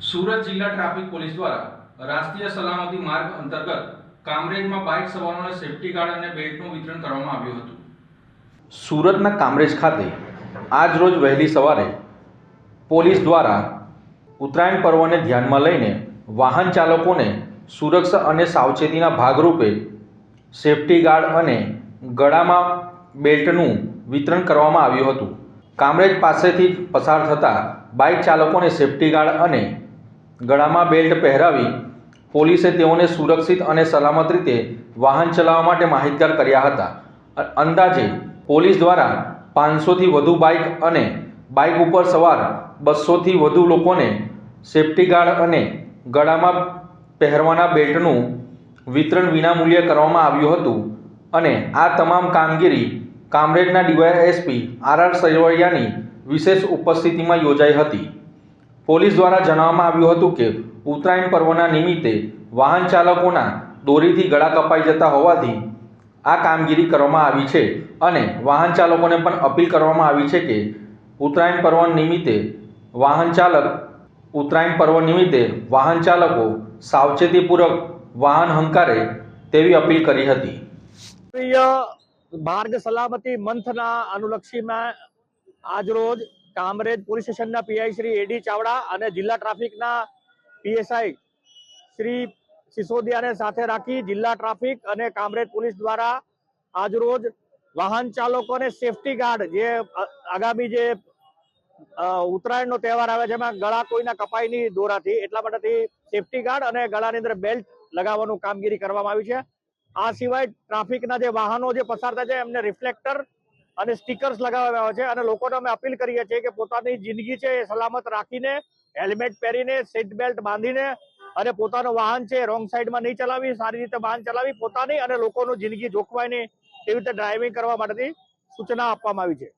સુરત જિલ્લા traffic police દ્વારા રાષ્ટ્રીય સલામતી માર્ગ અંતર્ગત કામરેજમાં બાઇક સવારોને સેફટી ગાર્ડ અને બેલ્ટનું વિતરણ કરવામાં આવ્યું હતું. સુરતના કામરેજ ખાતે આજ રોજ વહેલી સવારે પોલીસ દ્વારા ઉત્તરાયણ પર્વને ધ્યાનમાં લઈને વાહન ચાલકોને સુરક્ષા અને સાવચેતીના ભાગરૂપે સેફટી ગાર્ડ અને ગળામાં બેલ્ટનું વિતરણ કરવામાં આવ્યું હતું. કામરેજ પાસેથી પસાર થતા બાઇક ચાલકોને સેફટી ગાર્ડ અને ગળામાં બેલ્ટ પહેરાવી પોલીસે તેઓને સુરક્ષિત અને સલામત રીતે વાહન ચલાવવા માટે માહિતગાર કર્યા હતા. અંદાજે પોલીસ દ્વારા પાંચસોથી વધુ બાઇક અને બાઇક ઉપર સવાર બસોથી વધુ લોકોને સેફટી ગાર્ડ અને ગળામાં પહેરવાના બેલ્ટનું વિતરણ વિનામૂલ્યે કરવામાં આવ્યું હતું અને આ તમામ કામગીરી કામરેજના ડીવાયએસપી આર આર સરવૈયાની વિશેષ ઉપસ્થિતિમાં યોજાઈ હતી. પોલીસ દ્વારા જણાવવામાં આવ્યું હતું કે, ઉત્તરાયણ પર્વના નિમિત્તે વાહન ચાલકોના દોરીથી ગળા કપાઈ જતા હોવાથી આ કામગીરી કરવામાં આવી છે અને વાહન ચાલકોને પણ અપીલ કરવામાં આવી છે કે, ઉત્તરાયણ પર્વ નિમિત્તે વાહન ચાલક, ઉત્તરાયણ પર્વ નિમિત્તે વાહન ચાલકો સાવચેતીપૂર્વક વાહન હંકારે તેવી અપીલ કરી હતી. પ્રિય માર્ગ સલામતી મંથના અનુલક્ષીમાં આજરોજ કામરેજ પોલીસ સ્ટેશનના PI Shri A D Chavda અને જિલ્લા ટ્રાફિકના પીએસઆઈ શ્રી સિસોદિયાને સાથે રાખી જિલ્લા ટ્રાફિક અને કામરેજ પોલીસ દ્વારા આજરોજ વાહન ચાલકોને સેફટી ગાર્ડ જે આગામી જે ઉત્તરાયણનો તહેવાર આવે છે, એમાં ગળા કોઈના કપાય નહીં દોરાથી, એટલા માટેથી સેફટી ગાર્ડ અને ગળાની અંદર બેલ્ટ લગાવવાનું કામગીરી કરવામાં આવી છે. આ સિવાય ટ્રાફિકના જે વાહનો જે પસાર થાય છે, એમને રિફ્લેક્ટર અને સ્ટીકર્સ આવે છે. અને લોકોને અમે અપીલ કરીએ છીએ કે પોતાની જિંદગી છે એ સલામત રાખીને, હેલ્મેટ પહેરીને સીટ બેલ્ટ બાંધીને અને પોતાનું વાહન છે રોંગ સાઈડમાં નહીં ચલાવી, સારી રીતે વાહન ચલાવી, પોતાની અને લોકોનું જિંદગી જોખવાય નહીં. એવી રીતે ડ્રાઇવિંગ કરવા માટેની સૂચના આપવામાં આવી છે.